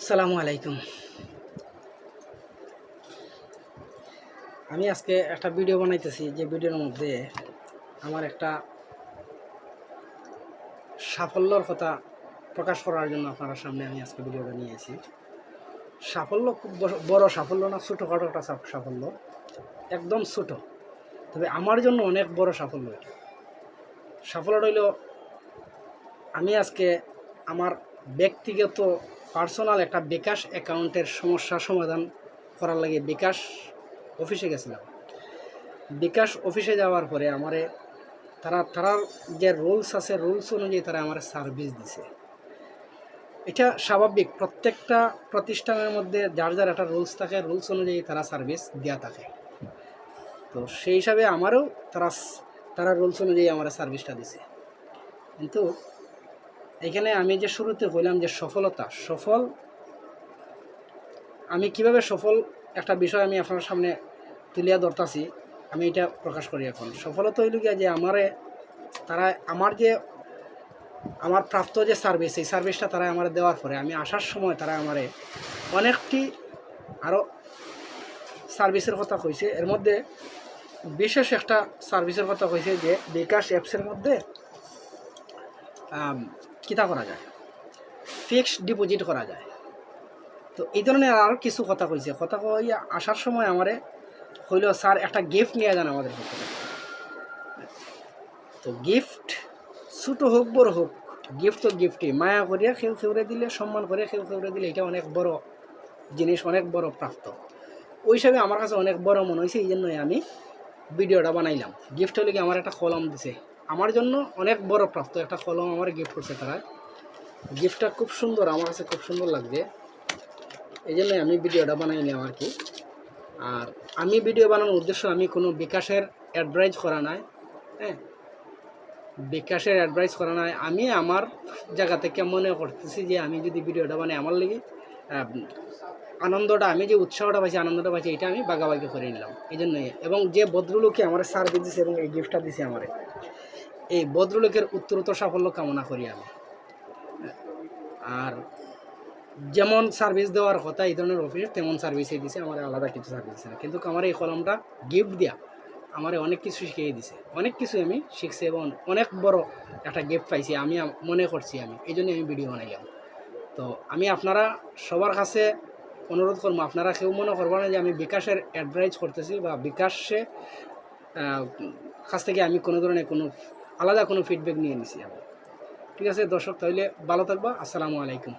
আসসালামু আলাইকুম। আমি আজকে একটা ভিডিও বানাইতেছি, যে ভিডিওর মধ্যে আমার একটা সাফল্যর কথা প্রকাশ করার জন্য আপনার সামনে আমি আজকে ভিডিওটা নিয়েছি সাফল্য খুব বড়- সাফল্য না, ছোটোখাটো একটা সাফল্য। একদম ছোট। তবে আমার জন্য অনেক বড় সাফল্য এটা। সাফল্যটা হইল, আমি আজকে আমার ব্যক্তিগত পার্সোনাল একটা বিকাশ অ্যাকাউন্টের সমস্যা সমাধান করার লাগে বিকাশ অফিসে গেছিলাম। বিকাশ অফিসে যাওয়ার পরে আমারে তারা, তারার যে রুলস আছে, রুলস অনুযায়ী তারা আমার সার্ভিস দিছে। এটা স্বাভাবিক, প্রত্যেকটা প্রতিষ্ঠানের মধ্যে যার যার একটা রুলস থাকে, রুলস অনুযায়ী তারা সার্ভিস দেওয়া থাকে। তো সেই হিসাবে আমারও তারা তারা রুলস অনুযায়ী আমার সার্ভিসটা দিছে। কিন্তু এখানে আমি যে শুরুতে বললাম যে সফলতা, সফল, আমি কীভাবে সফল একটা বিষয় আমি আপনার সামনে তুলিয়া ধরতাছি, আমি এটা প্রকাশ করি এখন। সফলতা হইল গিয়া যে আমারে, তারা আমার যে, আমার প্রাপ্ত যে সার্ভিস এই সার্ভিসটা তারা আমার দেওয়ার পরে আমি আসার সময় তারা আমারে অনেকটি আরও সার্ভিসের কথা কইছে। এর মধ্যে বিশেষ একটা সার্ভিসের কথা কইছে যে বিকাশ অ্যাপসের মধ্যে কিতা করা যায়? ফিক্সড ডিপোজিট করা যায়। তো এই ধরনের আর কিছু কথা কইছে। কথা কইয়া আসার সময় আমারে হইল, স্যার, একটা গিফট নিয়ে যান আমাদের পক্ষ থেকে। তো গিফট ছোটো হোক, বড় হোক গিফট তো গিফটই মায়া করিয়া কেউ খেউরে দিলে, সম্মান করে কেউ খেউরে দিলে এটা অনেক বড় জিনিস, অনেক বড় প্রাপ্ত। ওই হিসাবে আমার কাছে অনেক বড় মনে হয়েছে এই জন্যই আমি ভিডিওটা বানাইলাম। গিফট হলে কি, আমার একটা কলম দিছে। আমার জন্য অনেক বড় প্রাপ্ত একটা কলম আমার গিফট করছে তারা। গিফটটা খুব সুন্দর, আমার কাছে খুব সুন্দর লাগছে এই জন্যই আমি ভিডিওটা বানাইলাম আর কি। আর আমি ভিডিও বানানোর উদ্দেশ্য, আমি কোনো বিকাশের অ্যাডভাইজ করা নাই হ্যাঁ? বিকাশের অ্যাডভাইস করা নাই। আমি আমার জায়গা থেকে মনে করতেছি যে আমি যদি ভিডিওটা বানাই আমার লেগে আনন্দটা, আমি যে উৎসাহটা পাইছি, আনন্দটা পাইছি, এটা আমি বাগাবাগি করে নিলাম। এই জন্যই এবং যে ভদ্রলোকে আমার সার্ভিস দিছে এবং এই গিফটটা দিছে আমার। এই ভদ্রলোকের উত্তরোত্তর সাফল্য কামনা করি আমি। আর যেমন সার্ভিস দেওয়ার কথা, এই ধরনের অফিস তেমন সার্ভিসই দিছে, আমার আলাদা কিছু সার্ভিস না। কিন্তু আমার এই কলমটা গিফট দেওয়া আমার অনেক কিছু শিখিয়ে দিছে। অনেক কিছু আমি শিখছি এবং অনেক বড় একটা গিফট পাইছি, আমি মনে করছি আমি। এই জন্যই আমি ভিডিও বানাইলাম। তো আমি আপনারা সবার কাছে অনুরোধ করব, আপনারা কেউ মনে করব না যে আমি বিকাশের অ্যাডভাইস করতেছি বা বিকাশে কাছ থেকে আমি কোনো ধরনের কোনো আলাদা কোনো ফিডব্যাক নিয়ে নিছি আমি। ঠিক আছে দর্শক তাহলে ভালো থাকবা আসসালামু আলাইকুম।